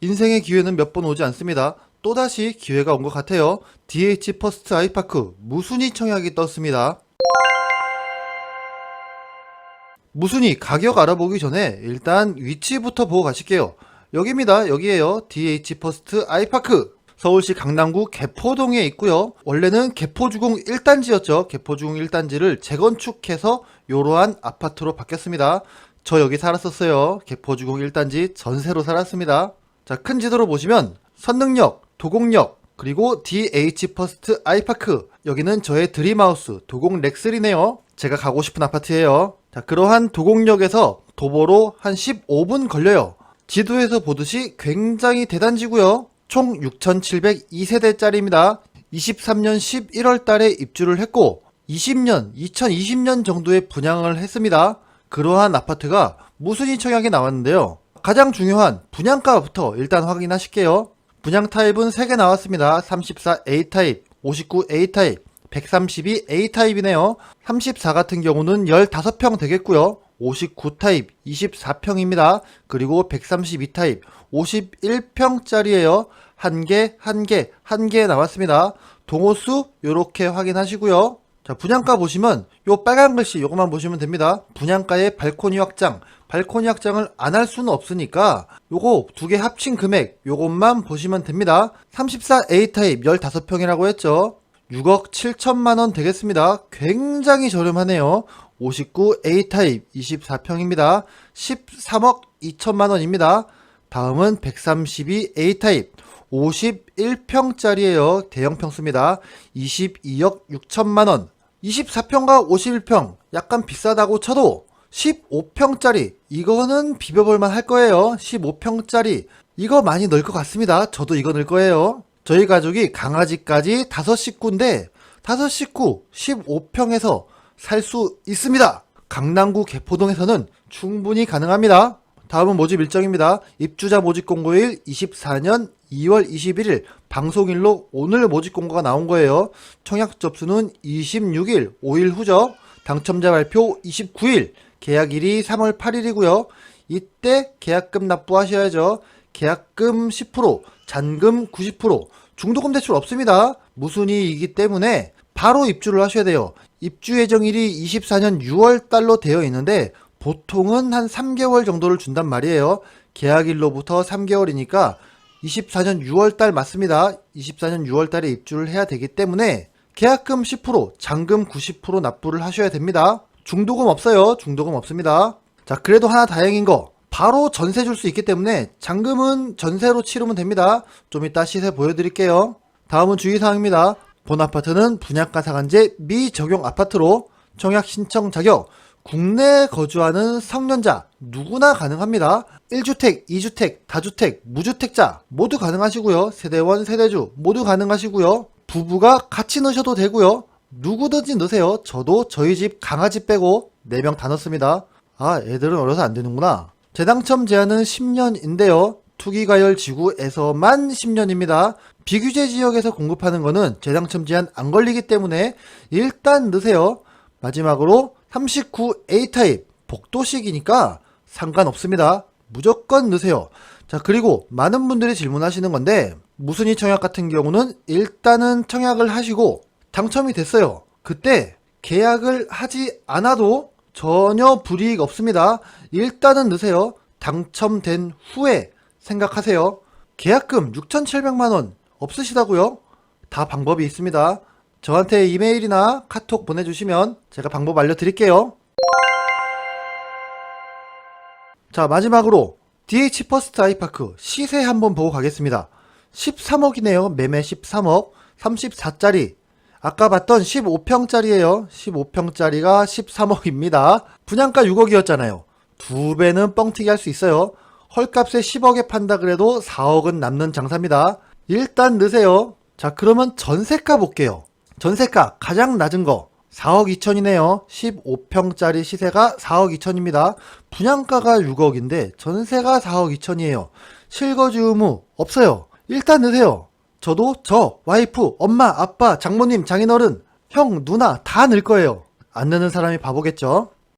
인생의 기회는 몇 번 오지 않습니다. 또다시 기회가 온 것 같아요. DH 퍼스트 아이파크 무순위 청약이 떴습니다. 무순위 가격 알아보기 전에 일단 위치부터 보고 가실게요. 여기입니다. 여기에요. DH 퍼스트 아이파크. 서울시 강남구 개포동에 있고요. 원래는 개포주공 1단지였죠. 개포주공 1단지를 재건축해서 이러한 아파트로 바뀌었습니다. 저 여기 살았었어요. 개포주공 1단지 전세로 살았습니다. 자, 큰 지도로 보시면 선능역, 도곡역, 그리고 DH 퍼스트 아이파크. 여기는 저의 드림하우스 도곡 렉슬이네요. 제가 가고 싶은 아파트예요. 자, 그러한 도곡역에서 도보로 한 15분 걸려요. 지도에서 보듯이 굉장히 대단지고요. 총 6,702세대짜리입니다. 23년 11월 달에 입주를 했고 20년, 2020년 정도에 분양을 했습니다. 그러한 아파트가 무순위 청약에 나왔는데요. 가장 중요한 분양가부터 일단 확인하실게요. 분양 타입은 3개 나왔습니다. 34A 타입, 59A 타입, 132A 타입이네요. 34 같은 경우는 15평 되겠고요. 59 타입 24평입니다. 그리고 132 타입 51평짜리예요. 한 개, 한 개, 한 개 나왔습니다. 동호수 요렇게 확인하시고요. 자, 분양가 보시면 요 빨간 글씨 요것만 보시면 됩니다. 분양가의 발코니 확장. 발코니 확장을 안 할 수는 없으니까 요거 두 개 합친 금액 요것만 보시면 됩니다. 34A 타입 15평이라고 했죠. 6억 7천만 원 되겠습니다. 굉장히 저렴하네요. 59A 타입 24평입니다. 13억 2천만 원입니다. 다음은 132A 타입 51평짜리예요. 대형 평수입니다. 22억 6천만 원. 24평과 51평 약간 비싸다고 쳐도 15평짜리 이거는 비벼볼만 할 거예요. 15평짜리 이거 많이 넣을 것 같습니다. 저도 이거 넣을 거예요. 저희 가족이 강아지까지 다섯 식구인데 다섯 식구 15평에서 살 수 있습니다. 강남구 개포동에서는 충분히 가능합니다. 다음은 모집 일정입니다. 입주자 모집 공고일 24년 2월 21일 방송일로 오늘 모집 공고가 나온 거예요. 청약 접수는 26일 5일 후죠. 당첨자 발표 29일 계약일이 3월 8일이고요. 이때 계약금 납부하셔야죠. 계약금 10%, 잔금 90%, 중도금 대출 없습니다. 무순위이기 때문에 바로 입주를 하셔야 돼요. 입주 예정일이 24년 6월 달로 되어 있는데 보통은 한 3개월 정도를 준단 말이에요. 계약일로부터 3개월이니까 24년 6월 달 맞습니다. 24년 6월 달에 입주를 해야 되기 때문에 계약금 10%, 잔금 90% 납부를 하셔야 됩니다. 중도금 없어요. 중도금 없습니다. 자, 그래도 하나 다행인 거. 바로 전세 줄 수 있기 때문에 잔금은 전세로 치르면 됩니다. 좀 이따 시세 보여드릴게요. 다음은 주의사항입니다. 본 아파트는 분양가 상한제 미적용 아파트로 청약 신청 자격 국내에 거주하는 성년자 누구나 가능합니다. 1주택, 2주택, 다주택, 무주택자 모두 가능하시고요. 세대원, 세대주 모두 가능하시고요. 부부가 같이 넣으셔도 되고요. 누구든지 넣으세요. 저도 저희 집 강아지 빼고 4명 다 넣습니다. 아, 애들은 어려서 안 되는구나. 재당첨 제한은 10년인데요. 투기가열 지구에서만 10년입니다. 비규제 지역에서 공급하는 거는 재당첨 제한 안 걸리기 때문에 일단 넣으세요. 마지막으로 39A 타입 복도식이니까 상관없습니다. 무조건 넣으세요. 자, 그리고 많은 분들이 질문하시는 건데 무순위 청약 같은 경우는 일단은 청약을 하시고 당첨이 됐어요. 그때 계약을 하지 않아도 전혀 불이익 없습니다. 일단은 넣으세요. 당첨된 후에 생각하세요. 계약금 6,700만원 없으시다고요? 다 방법이 있습니다. 저한테 이메일이나 카톡 보내주시면 제가 방법 알려드릴게요. 자, 마지막으로 DH 퍼스트 아이파크 시세 한번 보고 가겠습니다. 13억이네요. 매매 13억. 34짜리. 아까 봤던 15평짜리예요. 15평짜리가 13억입니다. 분양가 6억이었잖아요. 두 배는 뻥튀기 할 수 있어요. 헐값에 10억에 판다 그래도 4억은 남는 장사입니다. 일단 넣으세요. 자, 그러면 전세가 볼게요. 전세가 가장 낮은 거 4억 2천이네요. 15평짜리 시세가 4억 2천입니다. 분양가가 6억인데 전세가 4억 2천이에요. 실거주 의무 없어요. 일단 넣으세요. 저도 저, 와이프, 엄마, 아빠, 장모님, 장인어른, 형, 누나 다 넣을 거예요. 안 넣는 사람이 바보겠죠?